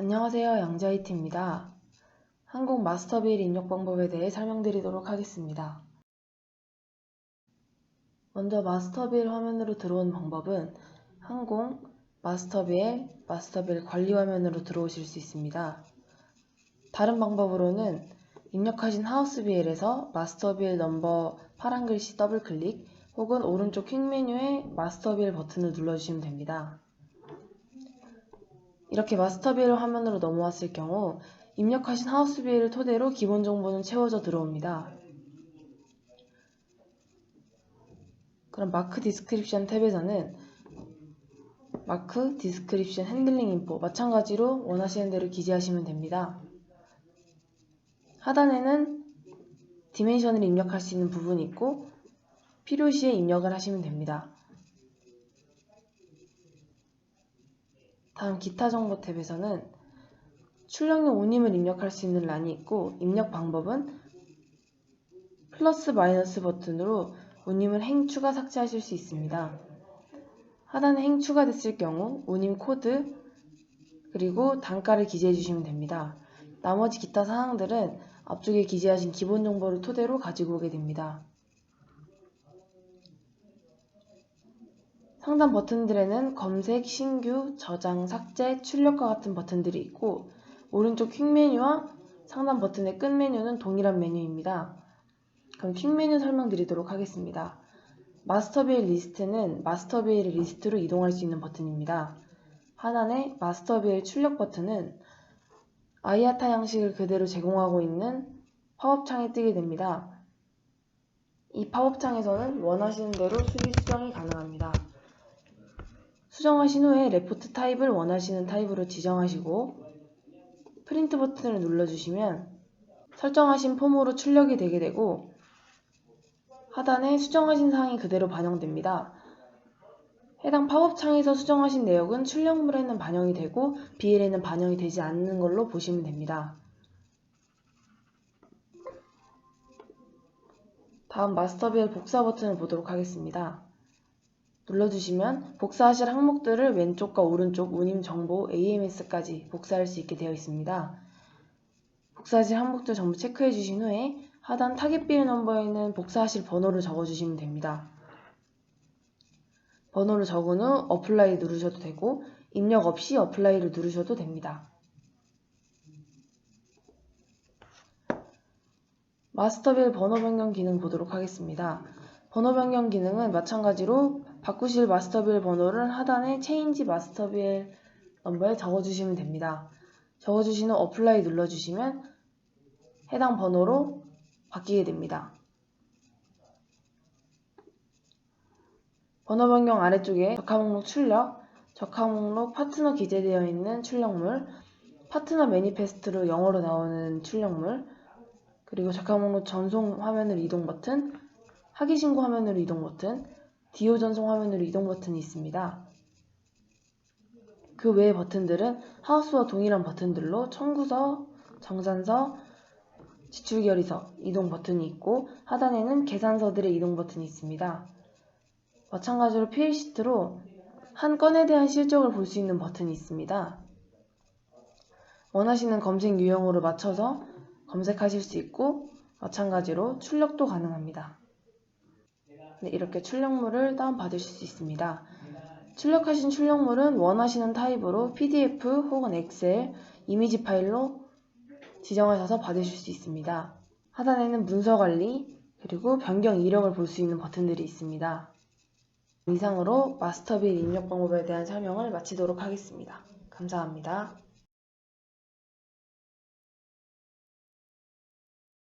안녕하세요. 양자이트입니다. 한국 마스터빌 입력 방법에 대해 설명드리도록 하겠습니다. 먼저 마스터빌 화면으로 들어온 방법은 항공 마스터빌 마스터빌 관리 화면으로 들어오실 수 있습니다. 다른 방법으로는 입력하신 하우스빌에서 마스터빌 넘버 파란 글씨 더블 클릭 혹은 오른쪽 퀵 메뉴에 마스터빌 버튼을 눌러주시면 됩니다. 이렇게 마스터빌 화면으로 넘어왔을 경우 입력하신 하우스빌을 토대로 기본 정보는 채워져 들어옵니다. 그럼 마크 디스크립션 탭에서는 마크 디스크립션 핸들링 인포 마찬가지로 원하시는 대로 기재하시면 됩니다. 하단에는 디멘션을 입력할 수 있는 부분이 있고 필요시에 입력을 하시면 됩니다. 다음 기타 정보 탭에서는 출력용 운임을 입력할 수 있는 란이 있고 입력 방법은 플러스 마이너스 버튼으로 운임을 행 추가 삭제하실 수 있습니다. 하단에 행 추가됐을 경우 운임 코드 그리고 단가를 기재해 주시면 됩니다. 나머지 기타 사항들은 앞쪽에 기재하신 기본 정보를 토대로 가지고 오게 됩니다. 상단 버튼들에는 검색, 신규, 저장, 삭제, 출력과 같은 버튼들이 있고 오른쪽 퀵 메뉴와 상단 버튼의 끝 메뉴는 동일한 메뉴입니다. 그럼 퀵 메뉴 설명드리도록 하겠습니다. 마스터빌 리스트는 마스터빌 리스트로 이동할 수 있는 버튼입니다. 하단의 마스터빌 출력 버튼은 아이아타 양식을 그대로 제공하고 있는 팝업 창이 뜨게 됩니다. 이 팝업 창에서는 원하시는 대로 수리 수정이 가능합니다. 수정하신 후에 레포트 타입을 원하시는 타입으로 지정하시고 프린트 버튼을 눌러주시면 설정하신 폼으로 출력이 되게 되고 하단에 수정하신 사항이 그대로 반영됩니다. 해당 팝업 창에서 수정하신 내역은 출력물에는 반영이 되고 BL에는 반영이 되지 않는 걸로 보시면 됩니다. 다음 마스터빌 복사 버튼을 보도록 하겠습니다. 눌러주시면 복사하실 항목들을 왼쪽과 오른쪽 운임 정보 AMS까지 복사할 수 있게 되어 있습니다. 복사하실 항목들 전부 체크해 주신 후에 하단 타겟 빌 넘버에는 복사하실 번호를 적어주시면 됩니다. 번호를 적은 후 어플라이 누르셔도 되고 입력 없이 어플라이를 누르셔도 됩니다. 마스터빌 번호 변경 기능 보도록 하겠습니다. 번호 변경 기능은 마찬가지로 바꾸실 마스터빌 번호를 하단에 체인지 마스터빌 넘버에 적어주시면 됩니다. 적어주시는 어플라이 눌러주시면 해당 번호로 바뀌게 됩니다. 번호 변경 아래쪽에 적화 목록 출력, 적화 목록 파트너 기재되어 있는 출력물, 파트너 매니페스트로 영어로 나오는 출력물, 그리고 적화 목록 전송 화면으로 이동 버튼, 하기 신고 화면으로 이동 버튼, 디오 전송 화면으로 이동 버튼이 있습니다. 그 외의 버튼들은 하우스와 동일한 버튼들로 청구서, 정산서, 지출결의서 이동 버튼이 있고 하단에는 계산서들의 이동 버튼이 있습니다. 마찬가지로 PL시트로 한 건에 대한 실적을 볼 수 있는 버튼이 있습니다. 원하시는 검색 유형으로 맞춰서 검색하실 수 있고 마찬가지로 출력도 가능합니다. 네, 이렇게 출력물을 다운받으실 수 있습니다. 출력하신 출력물은 원하시는 타입으로 PDF 혹은 엑셀, 이미지 파일로 지정하셔서 받으실 수 있습니다. 하단에는 문서 관리, 그리고 변경 이력을 볼 수 있는 버튼들이 있습니다. 이상으로 마스터빌 입력 방법에 대한 설명을 마치도록 하겠습니다. 감사합니다.